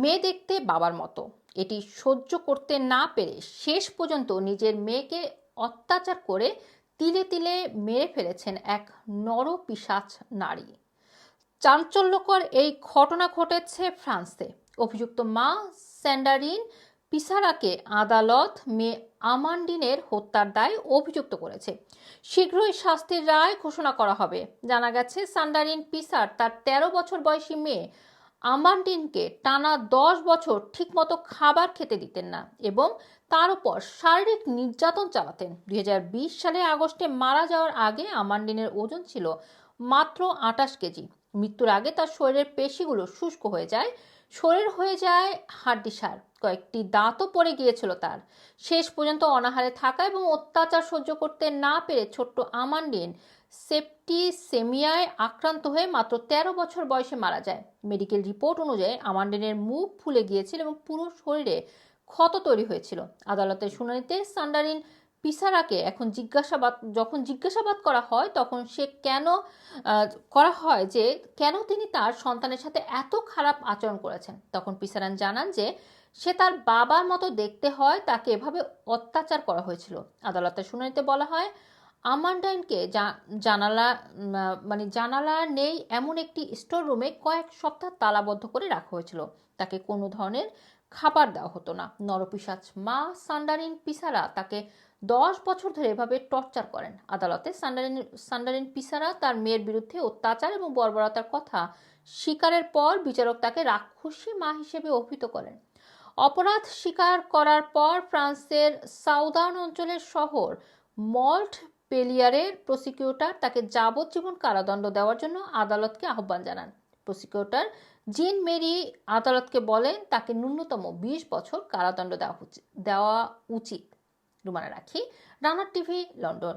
মেয়ে দেখতে বাবার মতো। এটি সহ্য করতে না পেরে শেষ পর্যন্ত নিজের মেয়েকে অত্যাচার করে তিলে তিলে মেরে ফেলেছেন এক নরপিশাচ নারী। চাঞ্চল্যকর এই ঘটনা ঘটেছে ফ্রান্সে। অভিযুক্ত মা স্যান্ডারিন পিসারাকে আদালত মেয়ে আমান্ডিনের হত্যার দায় অভিযুক্ত করেছে। শীঘ্রই শাস্তির রায় ঘোষণা করা হবে। জানা গেছে সান্ডারিন পিসার তার ১৩ বছর বয়সী মেয়ে আমান্ডিনকে টানা দশ বছর ঠিকমতো খাবার খেতে দিতেন না এবং তার উপর শারীরিক নির্যাতন চালাতেন। দুই হাজার বিশ সালে আগস্টে মারা যাওয়ার আগে আমান্ডিনের ওজন ছিল মাত্র আটাশ কেজি। মৃত্যুর আগে তার শরীরের পেশিগুলো শুষ্ক হয়ে যায়। শরীর হয়ে যায় হাড্ডিসার কয়েকটি দাঁতও পড়ে গিয়েছিল তার। শেষ পর্যন্ত অনাহারে থাকা এবং অত্যাচার সহ্য করতে না পেরে ছোট্ট আমান্ডিন সেপ্টিসেমিয়ায় আক্রান্ত হয়ে মাত্র তেরো বছর বয়সে মারা যায়। মেডিকেল রিপোর্ট অনুযায়ী আমান্ডিনের মুখ ফুলে গিয়েছিল এবং পুরো শরীরে ক্ষত তৈরি হয়েছিল। আদালতের শুনানিতে সান্ডারিন পিসারাকে এখন জিজ্ঞাসাবাদ, যখন জিজ্ঞাসাবাদ করা হয়, তখন সে কেন করা হয় যে কেন তিনি তার সন্তানের সাথে এত খারাপ আচরণ করেছেন। তখন পিসারান জানান যে সে তার বাবার মতো দেখতে হয়, তাকে এভাবে অত্যাচার করা হয়েছিল। আদালতের শুনানিতে বলা হয় আমান্ডাইনকে জানালা মানে জানালা নেই এমন একটি স্টোর রুমে কয়েক সপ্তাহ তালাবদ্ধ করে রাখা হয়েছিল। তাকে কোনো ধরনের খাবার দেওয়া হতো না। নরপিসাচ মা সান্ডারিন পিসারা তাকে দশ বছর ধরে এভাবে টর্চার করেন। আদালতে সান্ডারিন সান্ডারিন পিসারা তার মেয়ের বিরুদ্ধে অত্যাচার এবং বর্বরতার কথা স্বীকারের পর বিচারক তাকে রাক্ষসী মা হিসেবে অভিহিত করেন। অপরাধ স্বীকার করার পর ফ্রান্সের সাউদার্ন অঞ্চলের শহর মল্ট পেলিয়ারের প্রসিকিউটর তাকে যাবজ্জীবন কারাদণ্ড দেওয়ার জন্য আদালতকে আহ্বান জানান। প্রসিকিউটর জিন মেরি আদালতকে বলেন, তাকে ন্যূনতম বিশ বছর কারাদণ্ড দেওয়া দেওয়া উচিত। রুমানা রাখি রানার টিভি, লন্ডন।